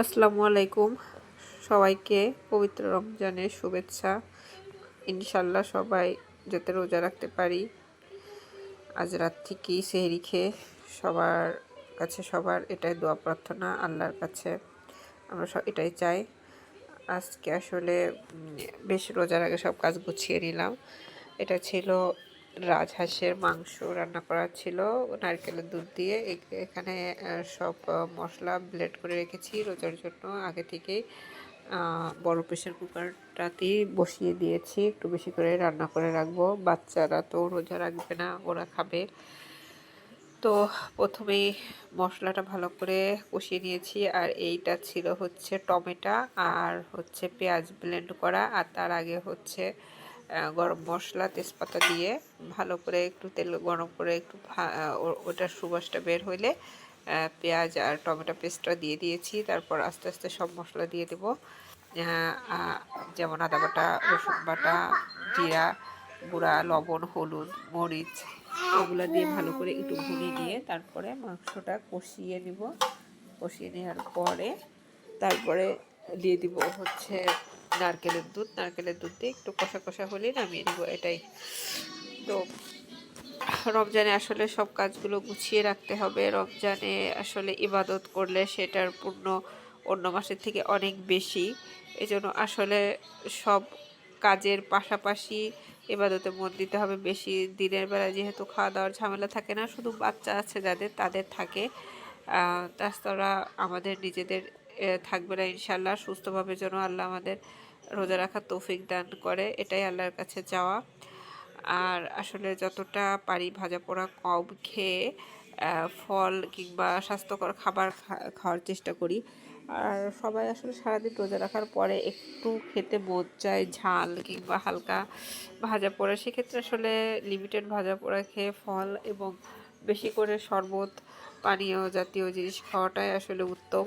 আসসালামু আলাইকুম। সবাইকে পবিত্র রমজানের শুভেচ্ছা। ইনশাল্লাহ সবাই যাতে রোজা রাখতে পারি। আজ রাত থেকেই সেহরি খেয়ে সবার কাছে সবার এটাই দোয়া প্রার্থনা, আল্লাহর কাছে আমরা সব এটাই চাই। আজকে আসলে বেশ রোজার আগে সব কাজ গুছিয়ে নিলাম। এটা ছিল রাজহাঁসের মাংস রান্না করা ছিল। নারকেলের দুধ দিয়ে। এখানে সব মশলা ব্লেড করে রেখেছি রোজার জন্য। আগে থেকেই বড় প্রেশার কুকারটাতেই বসিয়ে দিয়েছি। একটু বেশি করে রান্না করে রাখব। বাচ্চারা তো রোজা রাখবে না, ওরা খাবে। তো প্রথমেই মশলাটা ভালো করে কষিয়ে নিয়েছি। আর এইটা ছিল হচ্ছে টমেটো আর হচ্ছে পেঁয়াজ ব্লেন্ড করা। আর তার আগে হচ্ছে গরম মশলা, তেজপাতা দিয়ে ভালো করে একটু তেল গরম করে একটু ওটার সুবাসটা বের হইলে পেঁয়াজ আর টমেটো পেস্টটা দিয়ে দিয়েছি। তারপর আস্তে আস্তে সব মশলা দিয়ে দেবো। যেমন আদা বাটা, রসুন বাটা, জিরা, গুঁড়া, লবণ, হলুদ, মরিচ এগুলো দিয়ে ভালো করে একটু ভুনিয়ে নিয়ে তারপরে মাংসটা কষিয়ে নিব। কষিয়ে নেওয়ার পরে তারপরে দিয়ে দিব হচ্ছে নারকেলের দুধ নারকেলের দুধ দিয়ে একটু কষা কষা হলেই নামিয়ে নিব, এটাই। তো রমজানে আসলে সব কাজগুলো গুছিয়ে রাখতে হবে। রমজানে আসলে ইবাদত করলে সেটার পূর্ণ অন্য মাসের থেকে অনেক বেশি। এজন্য আসলে সব কাজের পাশাপাশি ইবাদতে মন দিতে হবে বেশি। দিনের বেলা যেহেতু খাওয়া দাওয়ার ঝামেলা থাকে না, শুধু বাচ্চা আছে যাদের, তাদের থাকে। তাছাড়া আমাদের নিজেদের থাকবে না ইনশাল্লাহ সুস্থভাবে যেন আল্লাহ আমাদের রোজা রাখার তৌফিক দান করে, এটাই আল্লাহর কাছে যাওয়া আর আসলে যতটা পারি ভাজা পোড়া কম খেয়ে ফল কিংবা স্বাস্থ্যকর খাবার খাওয়ার চেষ্টা করি। আর সবাই আসলে সারাদিন রোজা রাখার পরে একটু খেতে মন চায় ঝাল কিংবা হালকা ভাজা পোড়া সেক্ষেত্রে আসলে লিমিটেড ভাজা পোড়া খেয়ে ফল এবং বেশি করে শরবত, পানীয় জাতীয় জিনিস খাওয়াটাই আসলে উত্তম।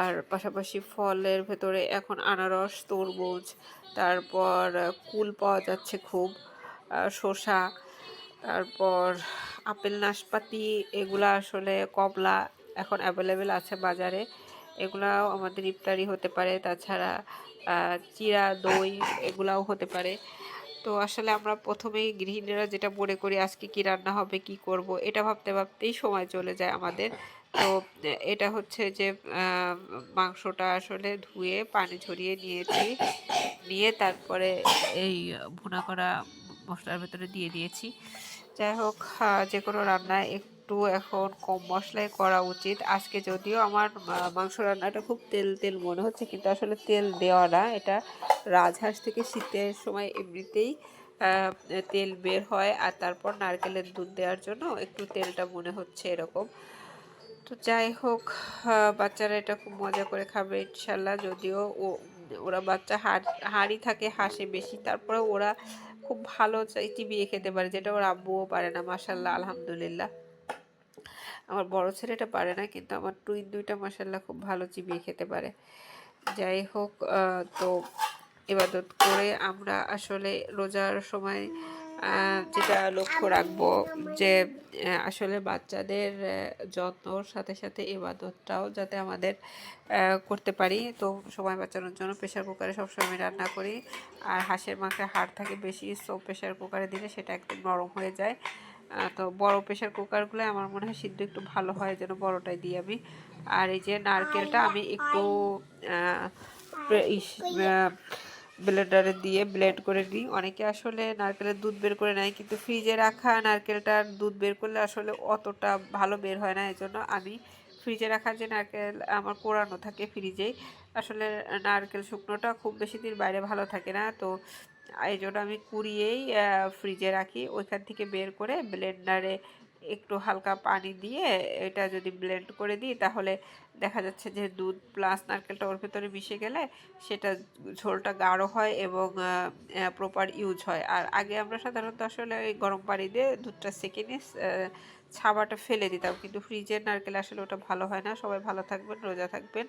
আর পাশাপাশি ফলের ভেতরে এখন আনারস, তরমুজ, তারপর কুল পাওয়া যাচ্ছে খুব শসা, তারপর আপেল, নাশপাতি, এগুলা আসলে কমলা এখন অ্যাভেলেবেল আছে বাজারে। এগুলাও আমাদের ইফতারি হতে পারে, তাছাড়া চিরা, দই এগুলাও হতে পারে। তো আসলে আমরা প্রথমেই গৃহিণীরা যেটা মনে করি, আজকে কি রান্না হবে, কি করব, এটা ভাবতে ভাবতেই সময় চলে যায় আমাদের। তো এটা হচ্ছে যে মাংসটা আসলে ধুয়ে পানি ঝরিয়ে নিয়েছি। নিয়ে তারপরে এই ভুনা করা মশলার ভেতরে দিয়ে দিয়েছি। যাই হোক যে কোনো রান্নায় একটু এখন কম মশলায় করা উচিত। আজকে যদিও আমার মাংস রান্নাটা খুব তেল তেল মনে হচ্ছে, কিন্তু আসলে তেল দেওয়া না। এটা রাজহাঁস থেকে শীতের সময় এমনিতেই তেল বের হয়। আর তারপর নারকেলের দুধ দেওয়ার জন্য একটু তেলটা মনে হচ্ছে এরকম। তো যাই হোক বাচ্চারা এটা খুব মজা করে খাবে ইনশাল্লাহ যদিও ও, ওরা বাচ্চা হাড় হাড়ি থাকে, হাসে বেশি। তারপরে ওরা খুব ভালো চিবিয়ে খেতে পারে, যেটা ওর আব্বুও পারে না মাসাল্লাহ আলহামদুলিল্লাহ। আমার বড় ছেলেটা পারে না, কিন্তু আমার টুইন দুইটা মাসাল্লাহ খুব ভালো চিবিয়ে খেতে পারে। যাই হোক তো ইবাদত করে আমরা আসলে রোজার সময় যেটা লক্ষ্য রাখব যে আসলে বাচ্চাদের যত্নর সাথে সাথে ইবাদতটাও যাতে আমাদের করতে পারি। তো সময় বাঁচানোর জন্য প্রেশার কুকারে সবসময় আমি রান্না করি। আর হাঁসের মাংসে হাড় থাকে বেশি সো প্রেশার কুকারে দিলে সেটা একদম নরম হয়ে যায়। তো বড় প্রেশার কুকারগুলো আমার মনে হয় সিদ্ধ একটু ভালো হয় যেন বড়টাই দিই আমি। আর এই যে নারকেলটা আমি একটু ব্লেন্ডারে দিয়ে ব্লেন্ড করে নিই। অনেকে আসলে নারকেলের দুধ বের করে নেয়, কিন্তু ফ্রিজে রাখা নারকেলটার দুধ বের করলে আসলে অতটা ভালো বের হয় না, এজন্য আমি ফ্রিজে রাখা যে নারকেল আমার কোরানো থাকে ফ্রিজেই, আসলে নারকেল শুকনোটা খুব বেশি দিন বাইরে ভালো থাকে না, তো এই জন্য আমি কুড়িয়েই ফ্রিজে রাখি। ওইখান থেকে বের করে ব্লেন্ডারে একটু হালকা পানি দিয়ে এটা যদি ব্লেন্ড করে দিই, তাহলে দেখা যাচ্ছে যে দুধ প্লাস নারকেলটা ওর ভেতরে মিশে গেলে সেটা ঝোলটা গাঢ় হয় এবং প্রপার ইউজ হয়। আর আগে আমরা সাধারণত আসলে ওই গরম পানি দিয়ে দুধটা সেকে নিয়ে ছাবাটা ফেলে দিতাম। কিন্তু ফ্রিজের নারকেল আসলে ওটা ভালো হয় না। সবাই ভালো থাকবেন, রোজা থাকবেন।